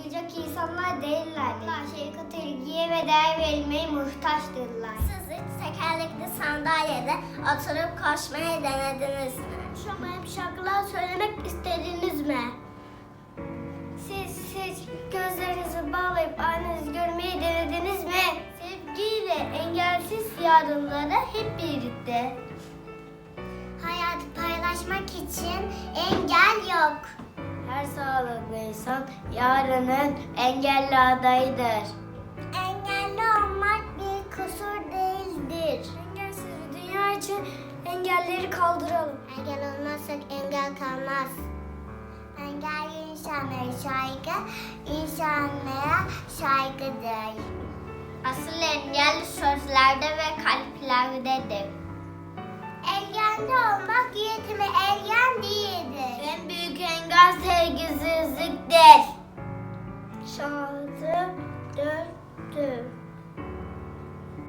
Engeller acıyacak insanlar değillerdir. Şefkat ilgiye ve değer verilmeye muhtaçtırlar. Siz hiç tekerlekli sandalyede oturup koşmayı denediniz mi? Konuşamayıp şarkılar söylemek istediniz mi? Siz hiç gözlerinizi bağlayıp aynanızı görmeyi denediniz mi? Sevgiyle engelsiz yarınlara hep birlikte. Hayatı paylaşmak için engel yok. Her sağlıklı insan yarının engelli adayıdır. Engelli olmak bir kusur değildir. Engelsiz bir dünya için engelleri kaldıralım. Engel olmazsak engel kalmaz. Engelli insanlara saygı, insanlara saygıdır. Asıl engel sözlerde ve kalplerdedir. Engelli olmak yetimi sevgisizliktir. Şansı dörttür.